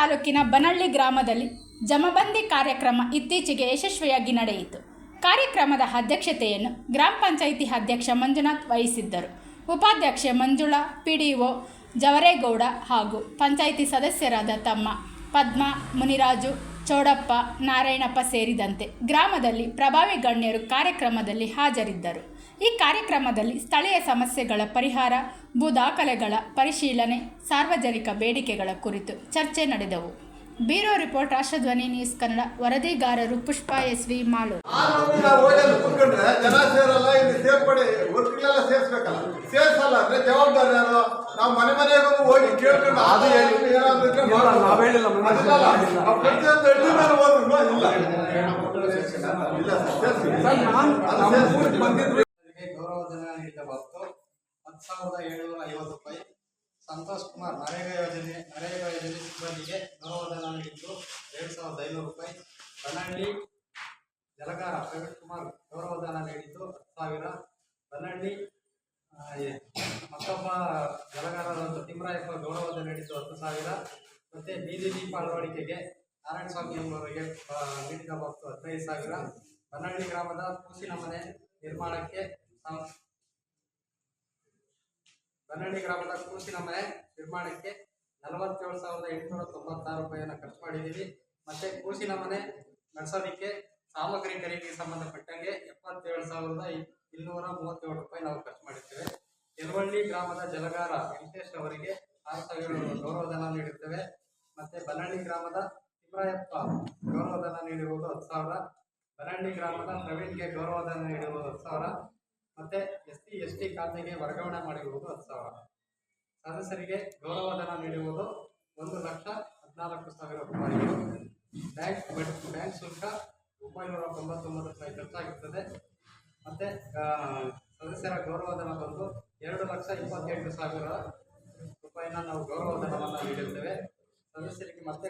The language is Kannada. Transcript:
ತಾಲೂಕಿನ ಬನಳ್ಳಿ ಗ್ರಾಮದಲ್ಲಿ ಜಮಬಂದಿ ಕಾರ್ಯಕ್ರಮ ಇತ್ತೀಚೆಗೆ ಯಶಸ್ವಿಯಾಗಿ ನಡೆಯಿತು. ಕಾರ್ಯಕ್ರಮದ ಅಧ್ಯಕ್ಷತೆಯನ್ನು ಗ್ರಾಮ ಪಂಚಾಯಿತಿ ಅಧ್ಯಕ್ಷ ಮಂಜುನಾಥ್ ವಹಿಸಿದ್ದರು. ಉಪಾಧ್ಯಕ್ಷೆ ಮಂಜುಳಾ, ಪಿಡಿಒ ಜವರೇಗೌಡ ಹಾಗೂ ಪಂಚಾಯಿತಿ ಸದಸ್ಯರಾದ ತಮ್ಮ ಪದ್ಮ, ಮುನಿರಾಜು ಚೌಡಪ್ಪ ನಾರಾಯಣಪ್ಪ ಸೇರಿದಂತೆ ಗ್ರಾಮದಲ್ಲಿ ಪ್ರಭಾವಿ ಗಣ್ಯರು ಕಾರ್ಯಕ್ರಮದಲ್ಲಿ ಹಾಜರಿದ್ದರು. ಈ ಕಾರ್ಯಕ್ರಮದಲ್ಲಿ ಸ್ಥಳೀಯ ಸಮಸ್ಯೆಗಳ ಪರಿಹಾರ ಭೂ ದಾಖಲೆಗಳ ಪರಿಶೀಲನೆ ಸಾರ್ವಜನಿಕ ಬೇಡಿಕೆಗಳ ಕುರಿತು ಚರ್ಚೆ ನಡೆದವು. Bureau report Rashtradhwani news Kannada ವರದಿಗಾರರು Pushpa S V ಮಾಲು ಜನ ಸೇರಲ್ಲ ಇಲ್ಲಿ ಸೇರ್ಪಡೆ ವರ್ಕ್ಗಳೆಲ್ಲ ಸೇರ್ಸ್ಬೇಕಲ್ಲ. ಸೇರ್ಸಲ್ಲ ಅಂದ್ರೆ ಜವಾಬ್ದಾರಿ ಯಾರು? ನಾವು ಮನೆ ಮನೆಗೂ ಹೋಗಿ ಕೇಳ್ಕೊಂಡು ಅದು ಹೇಳಿ. ಏನಾದ್ರು ಇದ್ರೆ ಗೌರವಧನ ನೀಡಿದ ಹೊರತು ಹತ್ತು ಸಾವಿರದ ಏಳುನೂರ ಐವತ್ತು ರೂಪಾಯಿ. ಸಂತೋಷ್ ಕುಮಾರ್ ನರೇಗಾ ಯೋಜನೆ ನರೇಗಾ ಯೋಜನೆ ಸಿಬ್ಬಂದಿಗೆ ಗೌರವಧನ ನೀಡಿದ್ದು ಎರಡು ಸಾವಿರದ ಐನೂರು ರೂಪಾಯಿ. ಬನಹಳ್ಳಿ ಜಲಗಾರ ಪ್ರವೀಣ್ ಕುಮಾರ್ ಗೌರವಧನ ನೀಡಿದ್ದು ಹತ್ತು ಸಾವಿರ. ಬನಹಳ್ಳಿ ಮತ್ತೊಬ್ಬ ಜಲಗಾರರಾದ ತಿಮ್ಮರಾಯಪ್ಪ ಗೌರವಧನ ನೀಡಿದ್ದು ಹತ್ತು ಸಾವಿರ. ಮತ್ತು ಬೀದಿ ದೀಪ ಅಳವಡಿಕೆಗೆ ನಾರಾಯಣ ಸ್ವಾಮಿ ಎಂಬುವರಿಗೆ ಆ, ನೀಡಿದ ಮೊತ್ತ ಹದಿನೈದು ಸಾವಿರ. ಬನಹಳ್ಳಿ ಗ್ರಾಮದ ಕೂಸಿನ ಮನೆ ನಿರ್ಮಾಣಕ್ಕೆ ಬನ್ನಳ್ಳಿ ಗ್ರಾಮದ ಕೂಸಿನ ಮನೆ ನಿರ್ಮಾಣಕ್ಕೆ ನಲವತ್ತೇಳು ಸಾವಿರದ ಎಂಟುನೂರ ತೊಂಬತ್ತಾರು ರೂಪಾಯಿಯನ್ನು ಖರ್ಚು ಮಾಡಿದ್ದೀವಿ. ಮತ್ತೆ ಕೂಸಿನ ಮನೆ ನಡೆಸೋದಕ್ಕೆ ಸಾಮಗ್ರಿ ಖರೀದಿಗೆ ಸಂಬಂಧಪಟ್ಟಂಗೆ ಎಪ್ಪತ್ತೇಳು ಸಾವಿರದ ಇನ್ನೂರ ಮೂವತ್ತೇಳು ರೂಪಾಯಿ ನಾವು ಖರ್ಚು ಮಾಡಿದ್ದೇವೆ. ಯಲವಳ್ಳಿ ಗ್ರಾಮದ ಜಲಗಾರ ವೆಂಕಟೇಶ್ ಅವರಿಗೆ ಆರು ಸಾವಿರ ಗೌರವಧನ ನೀಡುತ್ತೇವೆ ಮತ್ತೆ ಬನ್ನಳ್ಳಿ ಗ್ರಾಮದ ತಿಮ್ಮರಾಯಪ್ಪ ಗೌರವಧನ ನೀಡಿರುವುದು ಹತ್ತು ಸಾವಿರ. ಬನ್ನಳ್ಳಿ ಗ್ರಾಮದ ಪ್ರವೀಣ್ಗೆ ಗೌರವಧನ ನೀಡಿರುವುದು ಹತ್ತು ಸಾವಿರ. ಮತ್ತೆ ಎಸ್ ಟಿ ಎಸ್ ಟಿ ಖಾತೆಗೆ ವರ್ಗಾವಣೆ ಮಾಡಿರುವುದು ಹತ್ತು ಸಾವಿರ. ಸದಸ್ಯರಿಗೆ ಗೌರವಧನ ನೀಡಿರುವುದು ಒಂದು ಲಕ್ಷ ಹದಿನಾಲ್ಕು ಸಾವಿರ ರೂಪಾಯಿ. ಬ್ಯಾಂಕ್ ಬಡ್, ಬ್ಯಾಂಕ್ ಶುಲ್ಕ ಒಂಬೈನೂರ ತೊಂಬತ್ತೊಂಬತ್ತು ರೂಪಾಯಿ ಖರ್ಚಾಗಿರ್ತದೆ. ಮತ್ತೆ ಸದಸ್ಯರ ಗೌರವಧನ ಬಂದು ಎರಡು ಲಕ್ಷ ಇಪ್ಪತ್ತೆಂಟು ಸಾವಿರ ರೂಪಾಯಿನ ನಾವು ಗೌರವಧನವನ್ನು ನೀಡಿರ್ತೇವೆ. ಸದಸ್ಯರಿಗೆ ಮತ್ತೆ